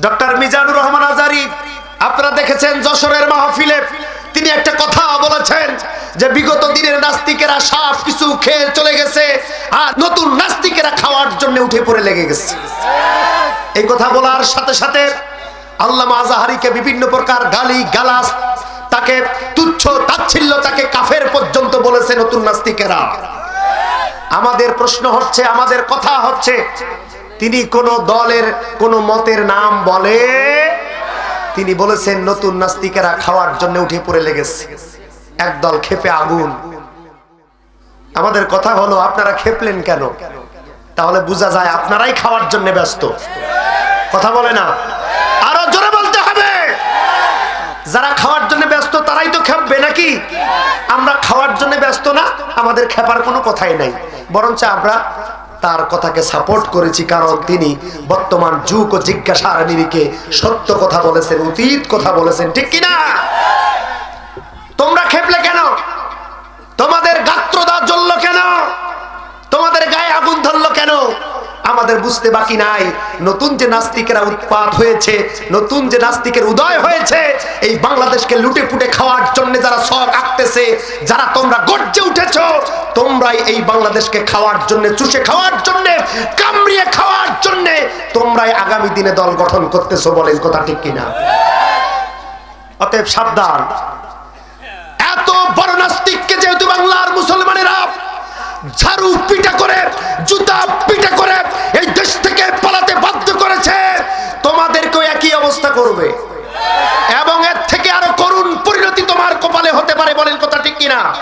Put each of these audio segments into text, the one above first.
Doctor Mizanur Rahman Azhari, আপনারা দেখেছেন যশোরের মাহফিলে তিনি একটা কথা বলেছেন যে বিগত দিনের নাস্তিকেরা সব কিছু খেয়ে চলে গেছে আর নতুন নাস্তিকেরা খাওয়ার জন্য উঠে পড়ে লেগে গেছে। এই কথা বলার সাথে সাথে আল্লামা আজাহারিকে বিভিন্ন প্রকার গালি গালাস তাকে তুচ্ছ তাচ্ছিল্য তাকে কাফের পর্যন্ত বলেছে নতুন নাস্তিকেরা। আমাদের প্রশ্ন হচ্ছে, আমাদের কথা হচ্ছে তিনি কোন দলের, কোন মতের নাম বলে? তিনি বলেছেন, নতুন নাস্তিকেরা খাওয়ার জন্য উঠে পড়ে লেগেছে। একদল খেপে আগুন। আমাদের কথা হলো, আপনারা খেপলেন কেন? তাহলে বোঝা যায় আপনারাই খাওয়ার জন্য ব্যস্ত। কথা বলে না? আরও জোরে বলতে হবে! যারা খাওয়ার জন্য ব্যস্ত, তারাই তো খেপবে নাকি? আমরা খাওয়ার জন্য ব্যস্ত না, আমাদের খেপার কোনো কথাই নাই। বরঞ্চ আমরা তার কথাকে সাপোর্ট করেছি কারণ তিনি বর্তমান যুগ ও জিজ্ঞাসার নিরিখে সত্য কথা বলেছেন, অতীত কথা বলেছেন, ঠিক কিনা? তোমরা খেপলে কেন? তোমাদের গাত্রদা জ্বলল কেন? তোমাদের গায়ে আগুন ধরলো কেন? আমাদের বুঝতে বাকি নাই। নতুন যে নাস্তিকেরা উৎপাত হয়েছে, নতুন যে নাস্তিকের উদয় হয়েছে, এই বাংলাদেশকে লুটে পুটে খাওয়ার জন্য যারা শখ যারা তোমরা গর্জে উঠেছ, তোমরাই এই বাংলাদেশকে খাওয়ার জন্য, চুষে খাওয়ার জন্য, কামড়িয়ে খাওয়ার জন্য তোমরাই আগামী দিনে দল গঠন করতেছো বলেন কথা ঠিক কিনা? অতএব সাবধান। এত বড় নাস্তিককে যেহেতু বাংলার মুসলমানেরা ঝাড়ু পিটা করে, জুতা পিটা করে এই দেশ থেকে পালাতে বাধ্য করেছে, তোমাদেরকেও একই অবস্থা করবে এবং এর থেকে আরও করুণ পরিণতি তোমার পারে বলেন কথা ঠিক কিনা?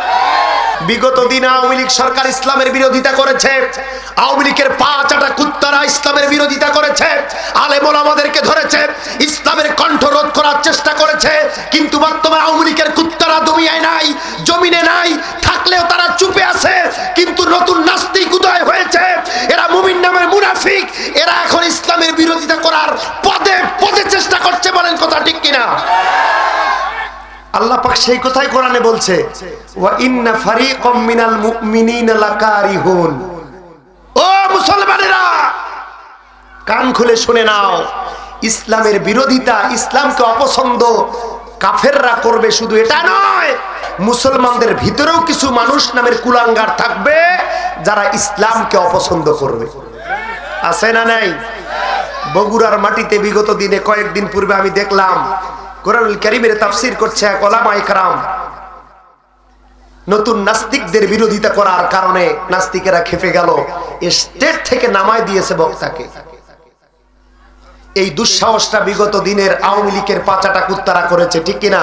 বিগত দিনে আওয়ামী লীগ সরকার ইসলামের বিরোধিতা করেছে। আওয়ামী লীগের পা চাটা কুত্তারা ইসলামের বিরোধিতা করেছে। আলেমল আমাদেরকে ধরেছে। ইসলামের কণ্ঠ রোধ করার চেষ্টা করেছে। কিন্তু বর্তমানে আওয়ামী লীগের কুত্তারা দমিয়ায় নাই, জমিনে নাই, থাকলেও তারা চুপে আছে। পাক সেই কথাই কোরআনে বলছে কান খুলে শুনে নাও, ইসলামের বিরোধিতা ইসলামকে অপছন্দ কাফেররা করবে শুধু এটা নয়, মুসলমানদের ভিতরেও কিছু মানুষ নামের কুলাঙ্গার থাকবে যারা ইসলামকে অপছন্দ করবে। আছে না নাই? বগুড়ার মাটিতে বিগত দিনে কয়েকদিন পূর্বে আমি দেখলাম কোরআনুল কারিমের তাফসির করছে এক ওলামা ইকরাম। নতুন নাস্তিকদের বিরোধিতা করার কারণে নাস্তিকেরা খেপে গেল। স্টেট থেকে নামায় দিয়েছে বক্তাকে। এই দুঃসাহসটা বিগত দিনের আওয়ামী লীগের পাচাটা কুত্তারা করেছে, ঠিক কিনা?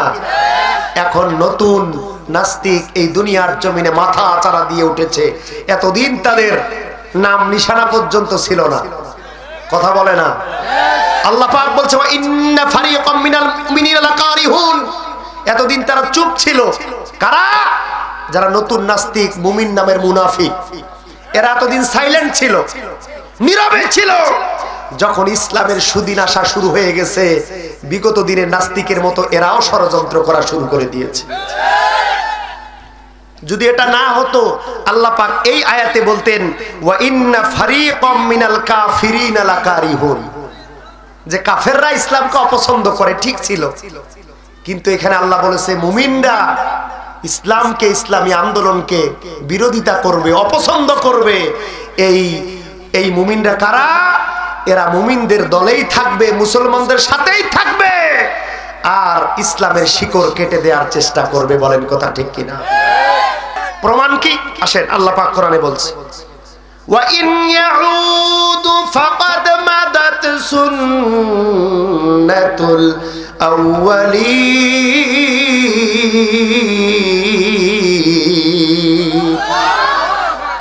এখন নতুন নাস্তিক এই দুনিয়ার জমিনে মাথা আচারা দিয়ে উঠেছে। এতদিন তাদের নাম নিশানা পর্যন্ত ছিল না। কথা বলে না? আল্লাহ পাক বলছে ইন্না এতদিন তারা চুপ ছিল। কারা? যারা নতুন নাস্তিক, মুমিন নামের মুনাফিক। এরা এতদিন সাইলেন্ট ছিল, নীরবে ছিল। যখন ইসলামের সুদিন আসা শুরু হয়ে গেছে, বিগত দিনের নাস্তিকের মতো এরাও ষড়যন্ত্র করা শুরু করে দিয়েছে। যদি এটা না হতো, আল্লাহ পাক এই আয়াতে বলতেন, ওয়া ইন্না ফারিকাম মিনাল কাফিরিনা লাকারিহুন। যে কাফেররা ইসলামকে অপছন্দ করে, ঠিক ছিল। কিন্তু এখানে আল্লাহ বলেছে, মুমিনরা ইসলামকে, ইসলামী আন্দোলনকে বিরোধিতা করবে, অপছন্দ করবে। এই এই মুমিনরা কারা? এরা মুমিনদের দলেই থাকবে, মুসলমানদের সাথেই থাকবে। আর ইসলামের শিকড় কেটে দেওয়ার চেষ্টা করবে, বলেন কথা ঠিক কিনা? প্রমাণ কি? আসেন, আল্লাহ পাক কোরআনে বলছে, ওয়া ইন ইয়াউদু ফাকাদ সুন্নাতুল আউয়ালিন।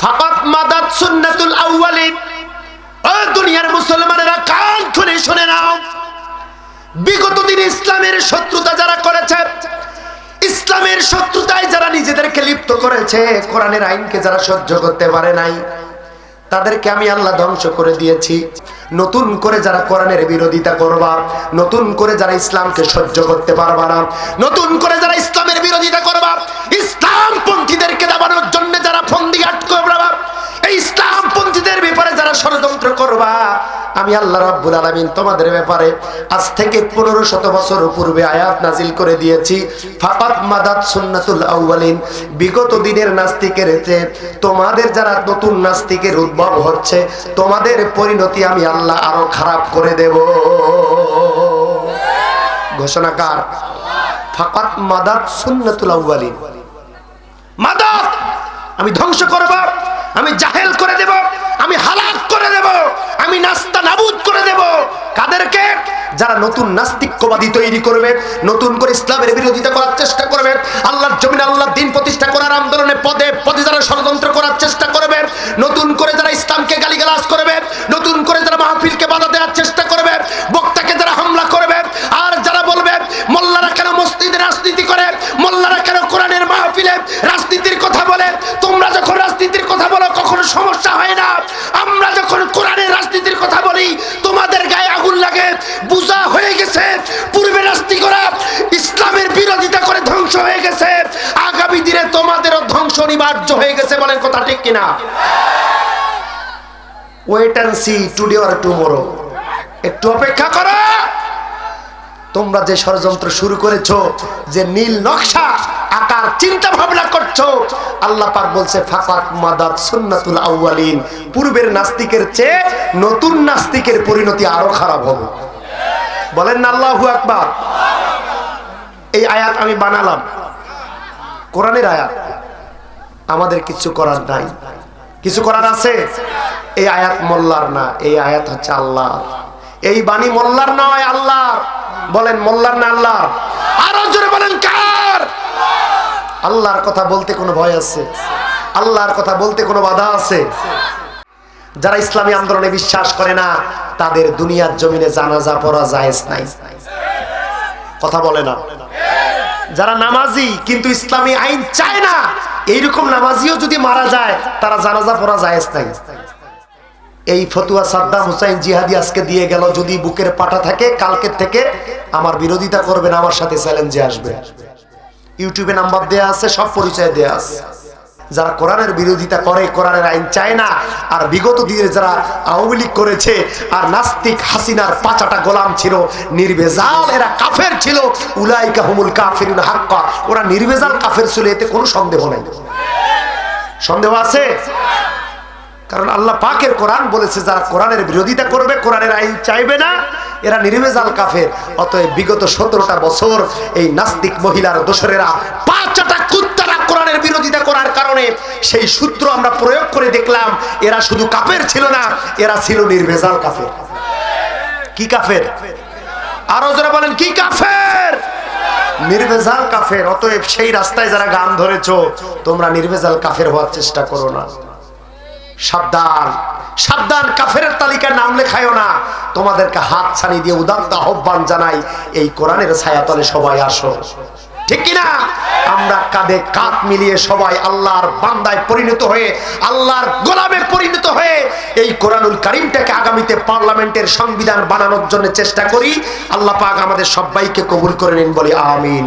ফাকাত মাদাত সুন্নাতুল আউয়ালিন। ও দুনিয়ার মুসলমানেরা, কান খুলে শুনে নাও। বিগত দিন ইসলামের শত্রুতা যারা করেছে, ইসলামের শত্রুতায় যারা নিজেদেরকে লিপ্ত করেছে, কোরআনের আইনকে যারা সহ্য করতে পারে নাই, তাদেরকে আমি আল্লাহ ধ্বংস করে দিয়েছি। নতুন করে যারা কোরআনের বিরোধিতা করবা, নতুন করে যারা ইসলামকে সহ্য করতে পারবা না, নতুন করে যারা ইসলামের বিরোধিতা করবা ইসলাম পন্থীদেরকে দাবানোর জন্য যারা ফন্দি আটকে যারা ষড়যন্ত্র করবা, আমি আল্লাহ রাব্বুল আলামিন তোমাদের ব্যাপারে আজ থেকে পনেরো শত বছর পূর্বে আয়াত নাজিল করে দিয়েছি। ফাকাত মাদাত সুন্নাতুল আউয়ালিন, বিগত দিনের নাস্তিকের চেয়ে তোমাদের যারা নতুন নাস্তিকের উদ্ভব হচ্ছে, তোমাদের পরিণতি আমি আল্লাহ আরও খারাপ করে দেব। ঘোষণাকার ফাকাত মাদাত সুন্নাতুল আউয়ালিন। মাদাত! আমি ধ্বংস করব। আমি জাহেল করে দেব, আমি হালাক করে দেব, আমি নাস্তা নাবুদ করে দেব। কাদেরকে? যারা নতুন নাস্তিক্যবাদী তৈরি করবে, নতুন করে ইসলামের বিরোধিতা করার চেষ্টা করবে, আল্লাহর জমিন, আল্লাহর দিন প্রতিষ্ঠা করার আন্দোলনে পদে পদে যারা ষড়যন্ত্র করার চেষ্টা করবে, নতুন করে কথা বলো, কখনো সমস্যা হয় না। আমরা যখন কোরআনের রাজনীতির কথা বলি, তোমাদের গায়ে আগুন লাগে। বুঝা হয়ে গেছে, পূর্বে রাজনীতি করা ইসলামের বিরোধিতা করে ধ্বংস হয়ে গেছে। আগামী দিনে তোমাদেরও ধ্বংস অনিবার্য হয়ে গেছে বলেন কথা ঠিক কিনা? Wait and see today or tomorrow একটু অপেক্ষা করো। তোমরা যে ষড়যন্ত্র শুরু করেছ, যে নীল নকশা, আকার, চিন্তা ভাবনা করছ, আল্লাহ পাক বলছে, ফাকাত মাদাত সুন্নাতুল আউয়ালিন। পূর্বের নাস্তিকের চেয়ে নতুন নাস্তিকের পরিণতি আরও খারাপ হবে বলেন না আল্লাহু আকবার। এই আয়াত আমি বানালাম। কোরআনের আয়াত। আমাদের কিছু করার নাই। কিছু করার আছে? এই আয়াত মোল্লার না, এই আয়াত হচ্ছে আল্লাহ এই বাণী মোল্লার নয় আল্লাহ বলেন মোল্লার না আল্লাহ আরও জোরে বলেন কার? আল্লাহর কথা বলতে কোনো ভয় আছে। আল্লাহর কথা বলতে কোনো বাধা আছে। যারা ইসলামী আন্দোলনে বিশ্বাস করে না তাদের দুনিয়ার জমিনে জানাজা পড়া জায়েজ নাই। কথা বলে না। যারা নামাজি কিন্তু ইসলামী আইন চায় না এইরকম নামাজিও যদি মারা যায় তারা জানাজা পড়া জায়েজ নাই। এই ফতুয়া সাদ্দাম হুসাইন জিহাদি আজকে দিয়ে গেল, যদি বুকের পাটা থাকে, কালকের থেকে আমার বিরোধিতা করবেন আমার সাথে চ্যালেঞ্জে আসবে। ইউটিউবে নাম্বার দেয়া আছে, সব পরিচয় দেয়া আছে। যারা কোরআনের বিরোধিতা করে, কোরআনের আইন চায় না, আর বিগত দিনে যারা আওয়ামী লীগ করেছে, আর নাস্তিক হাসিনার পাঁচাটা গোলাম ছিল নির্বেজাল এরা কাফের ছিল, উলাইকা হুমুল কাফিরুন হাক্কা। ওরা নির্বেজাল কাফের ছিল, এতে কোনো সন্দেহ নাই। সন্দেহ আছে? কারণ আল্লাহ পাকের কোরআন বলেছে, যারা কোরআনের বিরোধিতা করবে, কোরআনের আইন চাইবে না, এরা নির্বেজাল কাফের। অতএব বিগত সতেরোটা বছর এই নাস্তিক মহিলার দোসরেরা পাঁচটা কুত্তারা কোরআনের বিরোধিতা করার কারণে সেই সূত্র আমরা প্রয়োগ করে দেখলাম, এরা শুধু কাফের ছিল না, এরা ছিল নির্ভেজাল কাফের। কি কাফের? আরও যারা বলেন, কি কাফের? নির্ভেজাল কাফের। অতএব সেই রাস্তায় যারা গান ধরেছ, তোমরা নির্ভেজাল কাফের হওয়ার চেষ্টা করো না। সাবধান সাবধান কাফের তালিকায় নাম লেখায়ও না। তোমাদেরকে হাত ছানি দিয়ে উদাত্ত আহ্বান জানাই, এই কোরআনের ছায়াতলে সবাই আসো। ঠিক কিনা? আমরা কাঁধে কাঁধ মিলিয়ে সবাই আল্লাহর বান্দায় পরিণত হয়ে, আল্লাহর গোলামে পরিণত হয়ে এই কোরআনুল কারিমটাকে আগামীতে পার্লামেন্টের সংবিধান বানানোর জন্য চেষ্টা করি। আল্লাহ পাক আমাদের সবাইকে কবুল করে নিন, বলি আমিন।